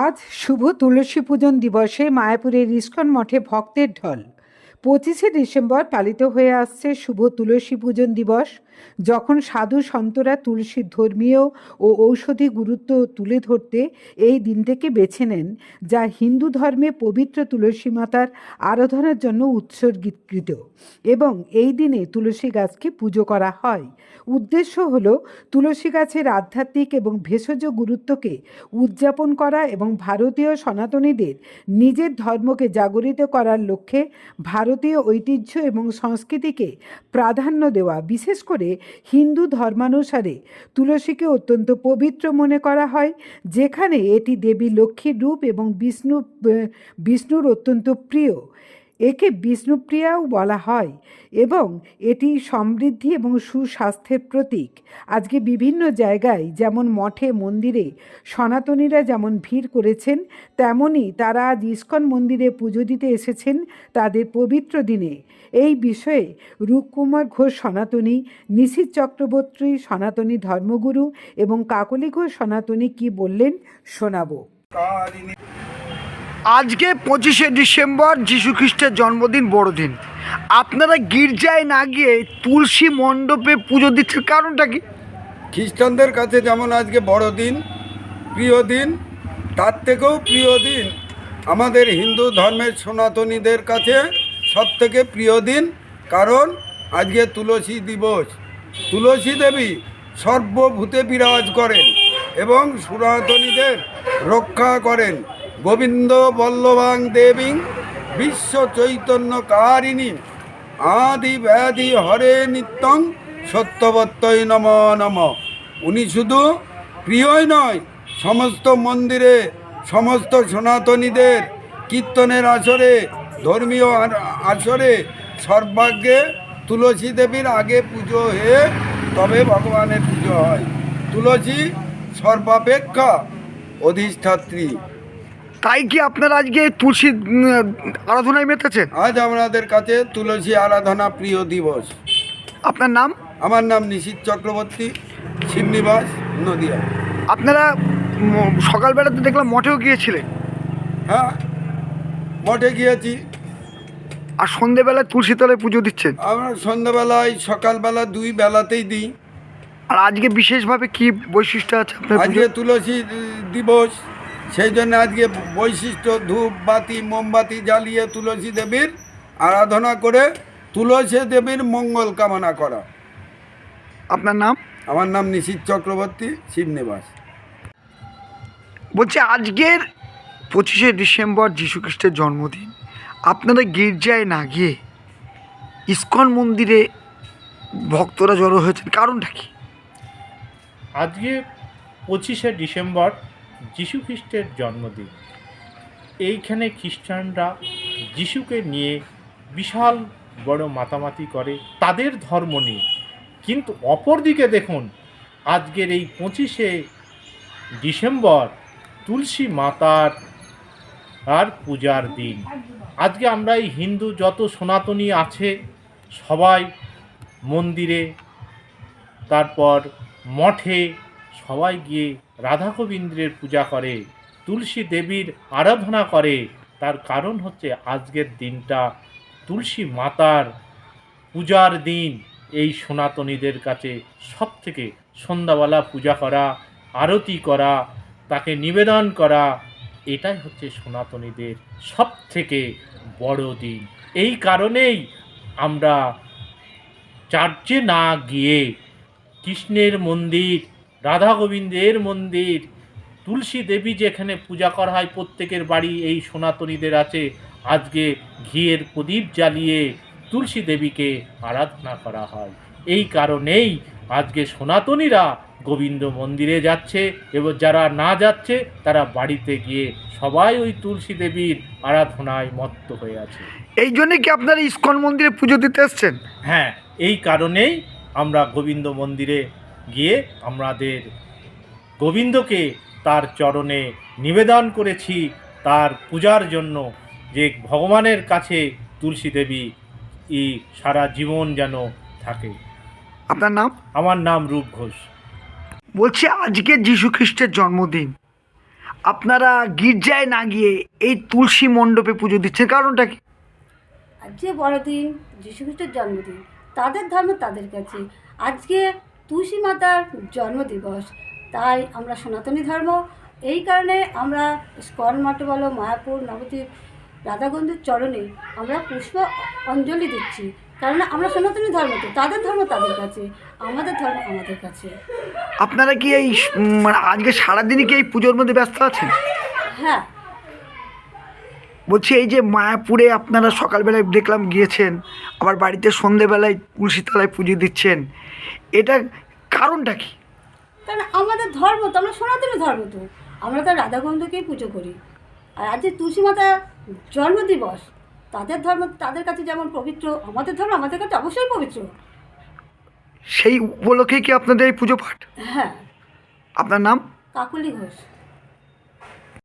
আজ শুভ তুলসী পূজন দিবসে মায়াপুরের ইস্কন মঠে ভক্তের ঢল। পঁচিশে ডিসেম্বর পালিত হয়ে আসছে শুভ তুলসী পূজন দিবস। যখন সাধু সন্তরা তুলসীর ধর্মীয় ও ঔষধি গুরুত্ব তুলে ধরতে এই দিনটিকে বেছে নেন, যা হিন্দু ধর্মে পবিত্র তুলসী মাতার আরাধনার জন্য উৎসর্গীকৃত এবং এই দিনে তুলসী গাছকে পুজো করা হয়। উদ্দেশ্য হল তুলসী গাছের আধ্যাত্মিক এবং ভেষজ গুরুত্বকে উদযাপন করা এবং ভারতীয় সনাতনীদের নিজের ধর্মকে জাগরিত করার লক্ষ্যে ভারতীয় ঐতিহ্য এবং সংস্কৃতিকে প্রাধান্য দেওয়া, বিশেষ করে হিন্দু ধর্মানুসারে তুলসীকে অত্যন্ত পবিত্র মনে করা হয়, যেখানে এটি দেবী লক্ষ্মীর রূপ এবং বিষ্ণু বিষ্ণুর অত্যন্ত প্রিয়। একে বিষ্ণুপ্রিয়াও বলা হয় এবং এটি সমৃদ্ধি এবং সুস্বাস্থ্যের প্রতীক। আজকে বিভিন্ন জায়গায় যেমন মঠে, মন্দিরে সনাতনীরা যেমন ভিড় করেছেন তেমনই তারা আজ ইস্কন মন্দিরে পুজো দিতে এসেছেন তাদের পবিত্র দিনে। এই বিষয়ে রূপকুমার ঘোষ সনাতনী নিশিত চক্রবর্তী সনাতনী ধর্মগুরু এবং কাকলি ঘোষ সনাতনী কি বললেন শোনাবো। আজকে পঁচিশে ডিসেম্বর খ্রিস্টের জন্মদিন, বড়দিন। আপনারা গির্জায় না গিয়ে তুলসী মণ্ডপে পুজো দিচ্ছেন কারণটা কি? খ্রিস্টানদের কাছে যেমন আজকে বড়দিন, প্রিয় দিন, তার থেকেও প্রিয় দিন আমাদের হিন্দু ধর্মের সনাতনীদের কাছে সব থেকে প্রিয় দিন, কারণ আজকে তুলসী দিবস। তুলসী দেবী সর্বভূতে বিরাজ করেন এবং সনাতনীদের রক্ষা করেন। গোবিন্দ বল্লভাং দেবী বিশ্ব চৈতন্য কারিণী আদি ব্যাধি হরে নিত্যং সত্যবত্তই নম নম। উনি শুধু প্রিয়ই নয়, সমস্ত মন্দিরে, সমস্ত সনাতনীদের কীর্তনের আসরে, ধর্মীয় আসরে সর্বাগ্যে তুলসী দেবীর আগে পুজো হয়ে তবে ভগবানের পুজো হয়। তুলসী সর্বাপেক্ষা অধিষ্ঠাত্রী। তাই কি আপনারা আজকে তুলসী আরাধনায় মেতেছেন? আজ আমাদের কাছে তুলসী আরাধনা প্রিয় দিবস। আপনার নাম? আমার নাম নিশীত চক্রবর্তী শিবনিবাস নদিয়া। আপনারা সকালবেলাতে দেখলাম মঠেও গিয়েছিলেন। হ্যাঁ মঠে গিয়েছি। আর সন্ধেবেলায় তুলসী তলায় পুজো দিচ্ছেন? আমরা সন্ধ্যাবেলায় সকালবেলা দুই বেলাতেই দিই। আর আজকে বিশেষভাবে কি বৈশিষ্ট্য আছে আপনার আজকে তুলসী দিবস। সেই জন্য আজকে বৈশিষ্ট্য ধূপ বাতি মোমবাতি জ্বালিয়ে তুলসী দেবীর আরাধনা করে তুলসী দেবীর মঙ্গল কামনা করা। আপনার নাম? আমার নাম নিশীত চক্রবর্তী শিবনিবাস। বলছি আজকের পঁচিশে ডিসেম্বর যীশু খ্রিস্টের জন্মদিন। আপনারা গির্জায় না গিয়ে ইস্কন মন্দিরে ভক্তরা জড়ো হয়েছেন কারণটা কি? আজকে পঁচিশে ডিসেম্বর যীশু খ্রিস্টের জন্মদিন। এইখানে খ্রিস্টানরা যিশুকে নিয়ে বিশাল বড় মাতামাতি করে তাদের ধর্ম নিয়ে। কিন্তু অপরদিকে দেখুন, আজকের এই পঁচিশে ডিসেম্বর তুলসী মাতার আর পূজার দিন। আজকে আমরা এই হিন্দু যত সনাতনী আছে, সবাই মন্দিরে, তারপর মঠে সবাই গিয়ে রাধা গোবিন্দের পূজা করে, তুলসী দেবীর আরাধনা করে। তার কারণ হচ্ছে আজকের দিনটা তুলসী মাতার পূজার দিন। এই সনাতনীদের কাছে সব থেকে সন্ধ্যাবেলা পূজা করা, আরতি করা, তাকে নিবেদন করা, এটাই হচ্ছে সনাতনীদের সব থেকে বড় দিন। এই কারণেই আমরা চার্চে না গিয়ে কৃষ্ণের মন্দির রাধা গোবিন্দের মন্দির। তুলসী দেবী যেখানে পূজা করা হয় প্রত্যেকের বাড়ি এই সনাতনীদের আছে। আজকে ঘিয়ের প্রদীপ জ্বালিয়ে তুলসী দেবীকে আরাধনা করা হয়। এই কারণেই আজকে সনাতনীরা গোবিন্দ মন্দিরে যাচ্ছে এবং যারা না যাচ্ছে তারা বাড়িতে গিয়ে সবাই ওই তুলসী দেবীর আরাধনায় মত্ত হয়ে আছে। এই জন্যে কি আপনারা ইস্কন মন্দিরে পুজো দিতে এসছেন? হ্যাঁ এই কারণেই আমরা গোবিন্দ মন্দিরে গিয়ে আমাদের গোবিন্দকে তার চরণে নিবেদন করেছি তার পূজার জন্য যে ভগবানের কাছে তুলসী দেবী ই সারা জীবন যেন থাকে। আপনার নাম? আমার নাম রূপ ঘোষ। বলছি আজকে যীশু খ্রিস্টের জন্মদিন। আপনারা গির্জায় না গিয়ে এই তুলসী মণ্ডপে পুজো দিচ্ছেন কারণটা কি? আজকে বড়দিন যীশুখ্রিস্টের জন্মদিন। তাদের ধর্ম তাদের কাছে। আজকে তুলসী মাতার জন্মদিবস। তাই আমরা সনাতনী ধর্ম। এই কারণে আমরা স্কন মঠে বলো মায়াপুর নবদ্বীপ রাধাগন্ধের চরণে আমরা পুষ্প অঞ্জলি দিচ্ছি। কারণ আমরা সনাতনী ধর্ম তো তাদের ধর্ম তাদের কাছে আমাদের ধর্ম আমাদের কাছে। আপনারা কি এই মানে আজকে সারাদিনই কি এই পুজোর মধ্যে ব্যস্ত আছেন? হ্যাঁ বলছি এই যে মায়াপুরে আপনারা সকালবেলায় দেখলাম গিয়েছেন আবার বাড়িতে সন্ধেবেলায় তুলসীতলায় পুজো দিচ্ছেন এটা কারণটা কি? কারণ আমাদের ধর্ম তো আমরা সনাতনী ধর্ম তো। আমরা তো রাধা রাধাগন্ধকেই পুজো করি। আর আজ যে তুলসী মাতা জন্মদিবস তাদের ধর্ম তাদের কাছে যেমন পবিত্র আমাদের ধর্ম আমাদের কাছে অবশ্যই পবিত্র। সেই উপলক্ষে কি আপনাদের এই পুজো পাঠ? হ্যাঁ। আপনার নাম? কাকুলি ঘোষ।